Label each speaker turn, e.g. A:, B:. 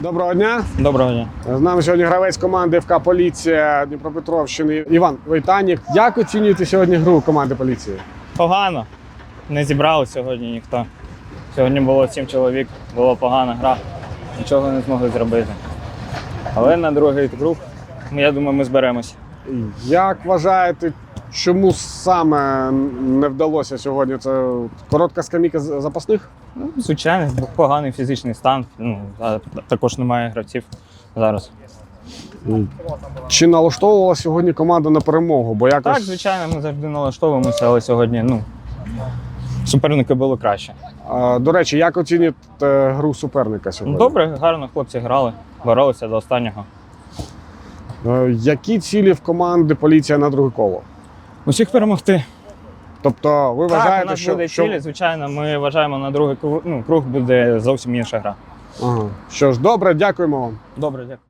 A: Доброго дня.
B: Доброго дня.
A: З нами сьогодні гравець команди ФК Поліція Дніпропетровщини Іван Войтанік. Як оцінюєте сьогодні гру команди поліції?
B: Погано. Не зібрали сьогодні ніхто. Сьогодні було сім чоловік, була погана гра, нічого не змогли зробити. Але на другий круг, ну, я думаю, ми зберемось.
A: Як вважаєте, чому саме не вдалося сьогодні? Це коротка скамійка запасних?
B: Ну, звичайно, поганий фізичний стан. Ну, а також немає гравців зараз.
A: Чи налаштовувала сьогодні команда на перемогу? Бо якось
B: Так, звичайно, ми завжди налаштовуємося, але сьогодні ну, суперники було краще.
A: А, до речі, як оцінюєте гру суперника сьогодні?
B: Добре, гарно хлопці грали, боролися до останнього.
A: Е, Які цілі в команди поліція на друге коло?
B: Усіх перемогти.
A: Тобто, ви
B: так, у
A: вважаєте,
B: нас
A: що,
B: буде
A: що...
B: цілі, звичайно, ми вважаємо на другий круг, ну, круг буде зовсім інша гра.
A: Ага. що ж, добре, дякуємо вам.
B: Добре, дякую.